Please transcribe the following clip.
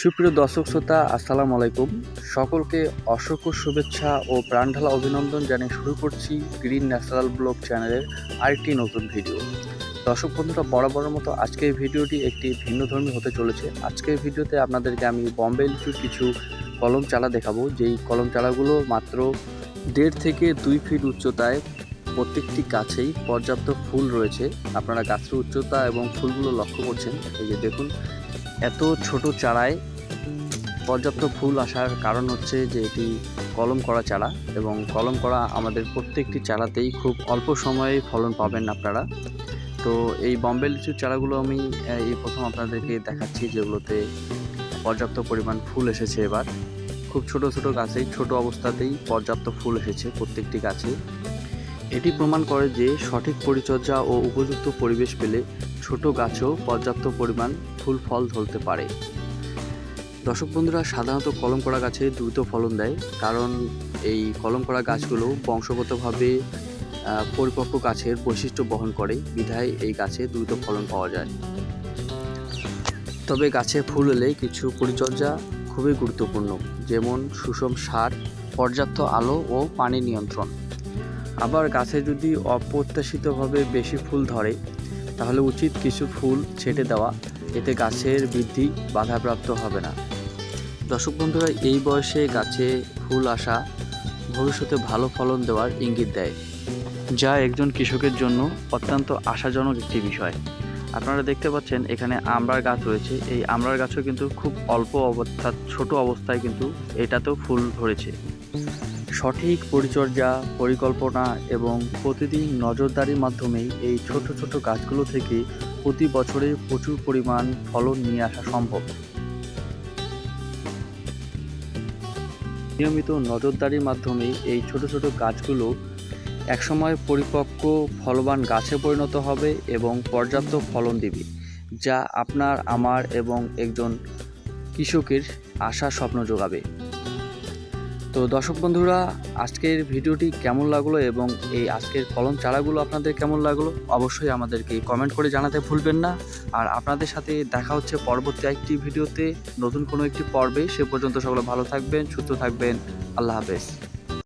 সুপ্রিয় দর্শক শ্রোতা, আসসালামু আলাইকুম। সকলকে অসংখ্য শুভেচ্ছা ও প্রাণঢালা অভিনন্দন জানিয়ে শুরু করছি গ্রিন ন্যাচারাল ব্লগ চ্যানেলের আরেকটি নতুন ভিডিও। দর্শক বন্ধুরা, বরাবরের মতো আজকের ভিডিওটি একটি ভিন্নধর্মী হতে চলেছে। আজকের ভিডিওতে আপনাদেরকে আমি বম্বে লিচুর কিছু কলম চালা দেখাবো। যেই কলম চালাগুলো মাত্র দেড় থেকে দুই ফিট উচ্চতায় প্রত্যেকটি গাছেই পর্যাপ্ত ফুল রয়েছে। আপনারা গাছের উচ্চতা এবং ফুলগুলো লক্ষ্য করছেন। এই যে দেখুন এত ছোট চারায় পর্যাপ্ত ফুল আসার কারণ হচ্ছে যে এটি কলম করা চারা এবং কলম করা আমাদের প্রত্যেকটি চারাতেই খুব অল্প সময়ে ফলন পাবেন আপনারা। তো এই বম্বে লিচুর চারাগুলো আমি এই প্রথম আপনাদেরকে দেখাচ্ছি যেগুলোতে পর্যাপ্ত পরিমাণ ফুল এসেছে এবার। খুব ছোট ছোট গাছেই, ছোট অবস্থাতেই পর্যাপ্ত ফুল এসেছে প্রত্যেকটি গাছে। এটি প্রমাণ করে যে সঠিক পরিচর্যা ও উপযুক্ত পরিবেশ পেলে ছোট গাছও পর্যাপ্ত পরিমাণ ফুল, ফল ধরতে পারে। দর্শক বন্ধুরা, সাধারণত কলম করা গাছে দ্রুত ফলন দেয়, কারণ এই কলম করা গাছগুলো বংশগতভাবে পরিপক্ক গাছের বৈশিষ্ট্য বহন করে, বিধায় এই গাছে দ্রুত ফলন পাওয়া যায়। তবে গাছে ফুল এলে কিছু পরিচর্যা খুবই গুরুত্বপূর্ণ, যেমন সুষম সার, পর্যাপ্ত আলো ও পানি নিয়ন্ত্রণ। আবার গাছে যদি অপ্রত্যাশিতভাবে বেশি ফুল ধরে তাহলে উচিত কিছু ফুল ছেটে দেওয়া। এতে গাছের বৃদ্ধি বাধাপ্রাপ্ত হবে না। দর্শক বন্ধুরা, এই বয়সে গাছে ফুল আসা ভবিষ্যতে ভালো ফলন দেওয়ার ইঙ্গিত দেয়, যা একজন কৃষকের জন্য অত্যন্ত আশাজনক একটি বিষয়। আপনারা দেখতে পাচ্ছেন, এখানে আমড়ার গাছ রয়েছে। এই আমড়ার গাছও কিন্তু খুব অল্প অবস্থা, ছোট অবস্থায় কিন্তু এটাতেও ফুল ধরেছে। সঠিক পরিচর্যা, পরিকল্পনা এবং প্রতিদিন নজরদারির মাধ্যমেই এই ছোট ছোট গাছগুলো থেকে প্রতি বছরে প্রচুর পরিমাণ ফলন নিয়ে আসা সম্ভব। নিয়মিত নজরদারির মাধ্যমে এই ছোট ছোট গাছগুলো একসময় পরিপক্ক ফলবান গাছে পরিণত হবে এবং পর্যাপ্ত ফলন দিবে, যা আপনার, আমার এবং একজন কৃষকের আশা স্বপ্ন যোগাবে তো দর্শক বন্ধুরা, আজকের ভিডিওটি কেমন লাগল এবং এই আজকের কলম চারাগুলো আপনাদের কেমন লাগল? অবশ্যই আমাদেরকে কমেন্ট করে জানাতে ভুলবেন না। আর আপনাদের সাথে দেখা হচ্ছে পরবর্তী একটি ভিডিওতে। নতুন কোনো একটি পর্বে। সে পর্যন্ত সকলে ভালো থাকবেন, সুস্থ থাকবেন। আল্লাহ হাফেজ।